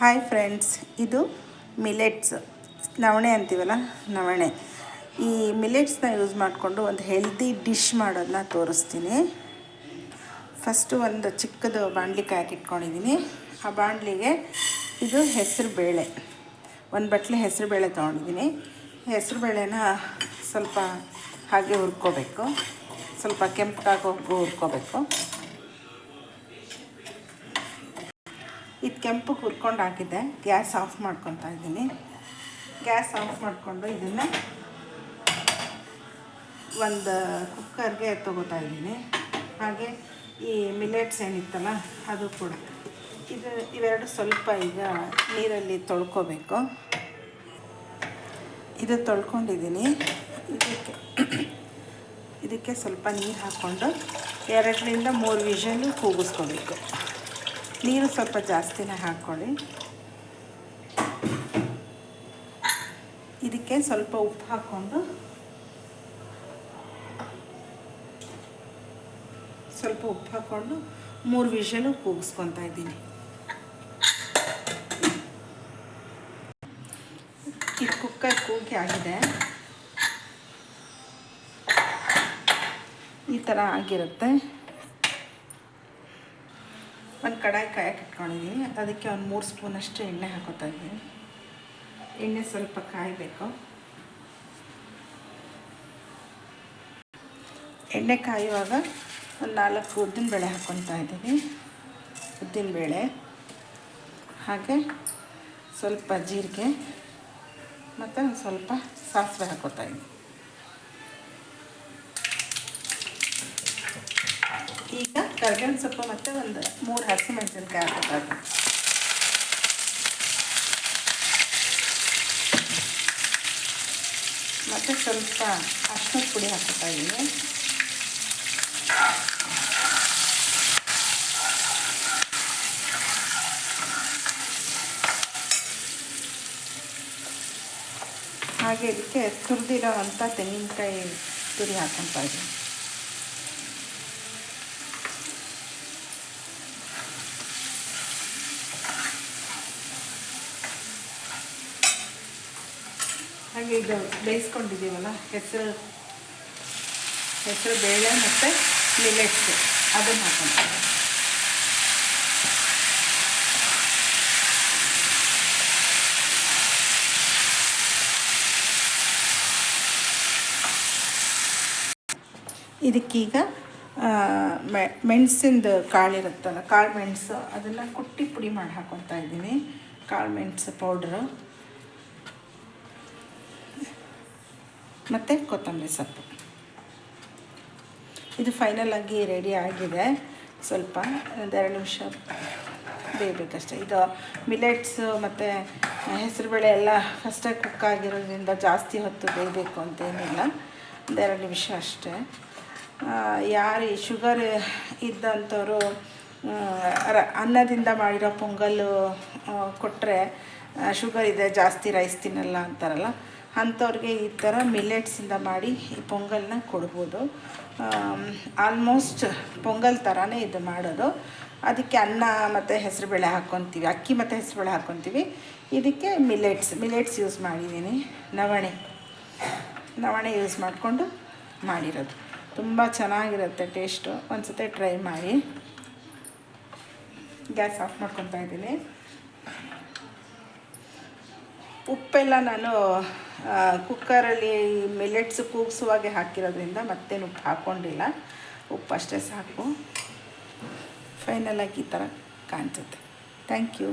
Hi friends ಇದು millets ನವಣೆ ಅಂತೀವಲ್ಲ? ನವಣೆ. ಈ ಮಿಲೆಟ್ಸ್ನ ಯೂಸ್ ಮಾಡಿಕೊಂಡು ಒಂದು ಹೆಲ್ದಿ ಡಿಶ್ ಮಾಡೋದನ್ನ ತೋರಿಸ್ತೀನಿ. ಫಸ್ಟು ಒಂದು ಚಿಕ್ಕದು ಬಾಣಲಿ ಕಾಯಕ್ಕೆ ಇಟ್ಕೊಂಡಿದ್ದೀನಿ ಆ ಬಾಣಲಿಗೆ ಇದು ಹೆಸರು ಬೇಳೆ ಒಂದು ಬಟ್ಲೆ ಹೆಸರು ಬೇಳೆ ತೊಗೊಂಡಿದ್ದೀನಿ ಹೆಸರು ಬೇಳೆನ ಸ್ವಲ್ಪ ಹಾಗೆ ಹುರ್ಕೋಬೇಕು. ಸ್ವಲ್ಪ ಕೆಂಪಗಾಗೋಗೂ ಹುರ್ಕೋಬೇಕು. ಇದು ಕೆಂಪು ಹುರ್ಕೊಂಡು ಹಾಕಿದ್ದೆ. ಗ್ಯಾಸ್ ಆಫ್ ಮಾಡ್ಕೊತಾ ಇದ್ದೀನಿ. ಗ್ಯಾಸ್ ಆಫ್ ಮಾಡಿಕೊಂಡು ಇದನ್ನು ಒಂದು ಕುಕ್ಕರ್ಗೆ ತೊಗೋತಾ ಇದ್ದೀನಿ. ಹಾಗೆ ಈ ಮಿಲೆಟ್ಸ್ ಏನಿತ್ತಲ್ಲ, ಅದು ಕೂಡ. ಇದು ಇವೆರಡು ಸ್ವಲ್ಪ ಈಗ ನೀರಲ್ಲಿ ತೊಳ್ಕೊಬೇಕು. ಇದು ತೊಳ್ಕೊಂಡಿದ್ದೀನಿ. ಇದಕ್ಕೆ ಇದಕ್ಕೆ ಸ್ವಲ್ಪ ನೀರು ಹಾಕ್ಕೊಂಡು ಎರಡರಿಂದ ಮೂರು ವಿಷಲು ಕೂಗಿಸ್ಕೋಬೇಕು. ನೀರು ಸ್ವಲ್ಪ ಜಾಸ್ತಿನೇ ಹಾಕ್ಕೊಳ್ಳಿ. ಇದಕ್ಕೆ ಸ್ವಲ್ಪ ಉಪ್ಪು ಹಾಕ್ಕೊಂಡು ಸ್ವಲ್ಪ ಉಪ್ಪು ಹಾಕ್ಕೊಂಡು ಮೂರು ವಿಷಲು ಕೂಗಿಸ್ಕೊತಾ ಇದ್ದೀನಿ. ಇದು ಕುಕ್ಕರ್ ಕೂಗಿ ಆಗಿದೆ. ಈ ಥರ ಆಗಿರುತ್ತೆ. ಒಂದು ಕಡಾಯಿ ಕಾಯಕ್ಕೆ ಇಟ್ಕೊಂಡಿದ್ದೀನಿ. ಅದಕ್ಕೆ ಒಂದು ಮೂರು ಸ್ಪೂನಷ್ಟು ಎಣ್ಣೆ ಹಾಕೋತಾ ಇದ್ದೀನಿ. ಎಣ್ಣೆ ಸ್ವಲ್ಪ ಕಾಯಬೇಕು. ಎಣ್ಣೆ ಕಾಯುವಾಗ ಒಂದು ನಾಲ್ಕು ಉದ್ದಿನಬೇಳೆ ಹಾಕ್ಕೊತಾ ಇದ್ದೀನಿ. ಉದ್ದಿನಬೇಳೆ ಹಾಗೆ ಸ್ವಲ್ಪ ಜೀರಿಗೆ. ಮತ್ತು ಸ್ವಲ್ಪ ಸಾಸಿವೆ ಹಾಕೋತಾ ಇದ್ದೀನಿ. ಈಗ ಕರ್ಬೇವಿನ ಸೊಪ್ಪು ಮತ್ತು ಒಂದು ಮೂರು ಹಸಿಮೆಣಸಿನ್ಕಾಯಿ ಹಾಕಬೇಕು ಮತ್ತು ಸ್ವಲ್ಪ ಅರ್ಶಿನ ಪುಡಿ ಹಾಕೋತಾ ಇದ್ದೀನಿ ಹಾಗೆ ಇದಕ್ಕೆ ತುರಿದಿರೋ ಅಂಥ ತೆಂಗಿನಕಾಯಿ ತುರಿ ಹಾಕೊತಾ ಇದ್ದೀನಿ ಹಾಗೆ ಇದು ಬೇಯಿಸ್ಕೊಂಡಿದ್ದೀವಲ್ಲ, ಹೆಸರು ಹೆಸರು ಬೇಳೆ ಮತ್ತು ಮಿಲೆಟ್ಸ್ ಅದನ್ನು ಹಾಕೊಂಡಿದ್ದೀವಿ ಇದಕ್ಕೀಗ ಮೆಣಸಿಂದು ಕಾಳಿರುತ್ತಲ್ಲ, ಕಾಳು ಮೆಣಸು, ಅದನ್ನು ಕುಟ್ಟಿ ಪುಡಿ ಮಾಡಿ ಹಾಕೊತಾ ಇದ್ದೀನಿ. ಕಾಳು ಮೆಣಸು ಪೌಡ್ರು ಮತ್ತು ಕೊತ್ತಂಬರಿ ಸೊಪ್ಪು. ಇದು ಫೈನಲ್ ಆಗಿ ರೆಡಿ ಆಗಿದೆ. ಸ್ವಲ್ಪ ಒಂದೆರಡು ನಿಮಿಷ ಬೇಯಬೇಕಷ್ಟೆ. ಇದು ಮಿಲೆಟ್ಸು ಮತ್ತು ಹೆಸರುಬೇಳೆ ಎಲ್ಲ ಫಸ್ಟೇ ಕುಕ್ ಆಗಿರೋದ್ರಿಂದ ಜಾಸ್ತಿ ಹೊತ್ತು ಬೇಯಬೇಕು ಅಂತೇನಿಲ್ಲ ಒಂದೆರಡು ನಿಮಿಷ ಅಷ್ಟೇ. ಯಾರು ಶುಗರ್ ಇದ್ದಂಥವ್ರು ಅನ್ನದಿಂದ ಮಾಡಿರೋ ಪೊಂಗಲ್ಲು ಕೊಟ್ಟರೆ ಶುಗರ್ ಇದೆ, ಜಾಸ್ತಿ ರೈಸ್ ತಿನ್ನಲ್ಲ ಅಂತಾರಲ್ಲ. ಅಂಥವ್ರಿಗೆ ಈ ಥರ ಮಿಲ್ಲೆಟ್ಸಿಂದ ಮಾಡಿ ಈ ಪೊಂಗಲ್ನ ಕೊಡ್ಬೋದು. ಆಲ್ಮೋಸ್ಟ್ ಪೊಂಗಲ್ ಥರನೇ ಇದು ಮಾಡೋದು. ಅದಕ್ಕೆ ಅನ್ನ ಮತ್ತು ಹೆಸರುಬೇಳೆ ಹಾಕ್ಕೊತೀವಿ ಅಕ್ಕಿ ಮತ್ತು ಹೆಸರುಬೇಳೆ ಹಾಕ್ಕೊತೀವಿ ಇದಕ್ಕೆ ಮಿಲೆಟ್ಸ್ ಮಿಲೆಟ್ಸ್ ಯೂಸ್ ಮಾಡಿದ್ದೀನಿ. ನವಣೆ ನವಣೆ ಯೂಸ್ ಮಾಡಿಕೊಂಡು ಮಾಡಿರೋದು. ತುಂಬ ಚೆನ್ನಾಗಿರುತ್ತೆ ಟೇಸ್ಟು. ಒಂದು ಸತಿ ಟ್ರೈ ಮಾಡಿ. ಗ್ಯಾಸ್ ಆಫ್ ಮಾಡ್ಕೊತಾ ಇದ್ದೀನಿ. ಉಪ್ಪೆಲ್ಲ ನಾನು ಕುಕ್ಕರಲ್ಲಿ ಮಿಲೆಟ್ಸ್ ಕೂಗಿಸುವಾಗೆ ಹಾಕಿರೋದ್ರಿಂದ ಮತ್ತೇನು ಉಪ್ಪು ಹಾಕ್ಕೊಂಡಿಲ್ಲ ಉಪ್ಪು ಅಷ್ಟೇ ಸಾಕು. ಫೈನಲಾಗಿ ಈ ಥರ ಕಾಣಿಸುತ್ತೆ. Thank you